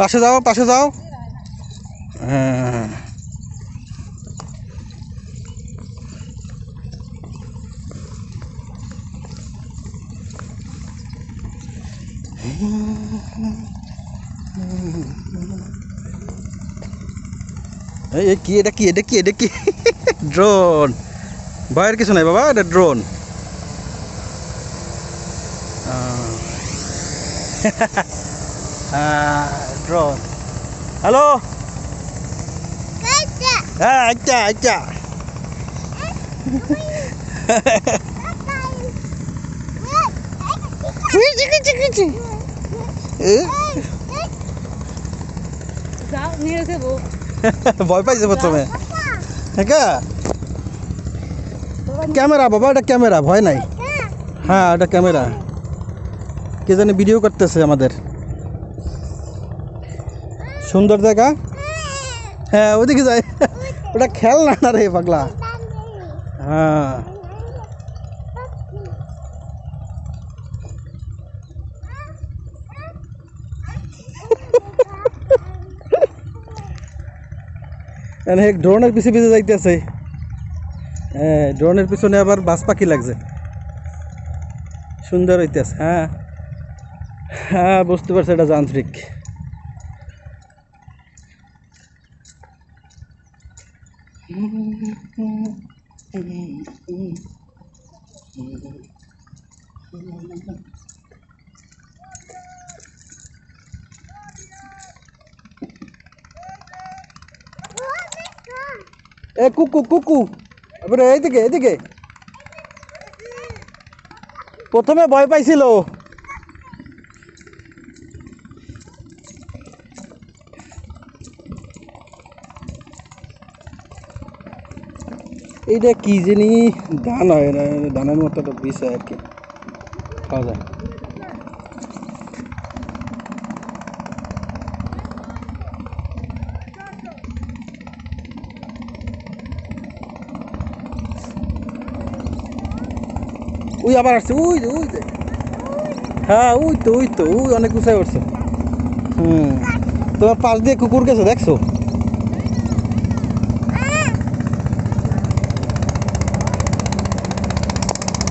পাশে যাও পাশে যাও হ্যাঁ এই এই কি এটা কি এটা কি এটা কি ড্রোন ভয়ের কিছু নাই বাবা এটা ড্রোন ড্রোন হ্যালো হ্যাঁ আচ্ছা আচ্ছা এ, যাও নিয়ে দেবো ভয় পাইছে প্রথমে। হ্যাঁ ক্যামেরা বাবা, এটা ক্যামেরা, ভয় নাই। হ্যাঁ এটা ক্যামেরা। কে জানি ভিডিও করতেছে আমাদের। সুন্দর জায়গা? হ্যাঁ ওদিকে যাই। ওটা খেলনা না রে, পাগলা। হ্যাঁ। এক ড্রোনের পিছে পিছে যাইতেছে। হ্যাঁ ড্রোনের পিছনে আবার বাস পাখি লাগছে। সুন্দর হইতেছে হ্যাঁ। হ্যাঁ বুঝতে পারছি এটা যান্ত্রিক। এ, কুকু কুকু। এবারে এইদিকে এইদিকে। প্রথমে ভয় পাইছিল। এইটা কি জানি ধান হয় না ধানের মতো একটা বিষ আর কি। খাওয়া যায়। ওই আবার আসছে, ওই যে যে। হ্যাঁ ওই তো ওই তো, ওই অনেক উঁচাই উঠছে। হুম। তোমার পাশ দিয়ে কুকুর গেছে, দেখছ?